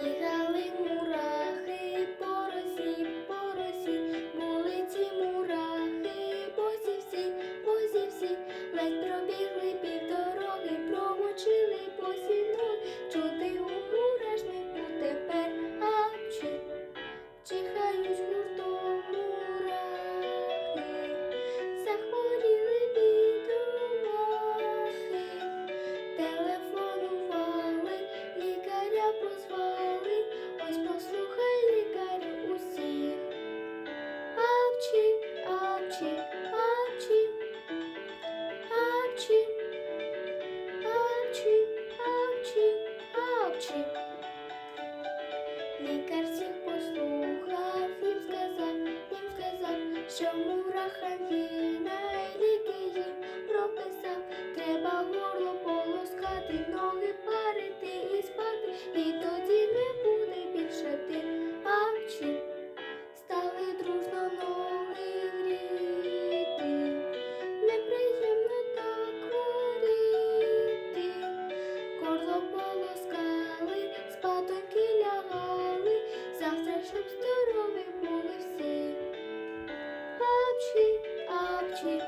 Holy Лікар всіх послухав, їм сказав, їм сказав, що мураха війна і ліки їм прописав. Треба горло полоскати, ноги парити і спати, і тоді не буде більше тих апчі. Стали дружно ноги неприємно так хворіти. Горло полоскали, лягали, завтра, щоб здорові були всі. Апчі, апчі,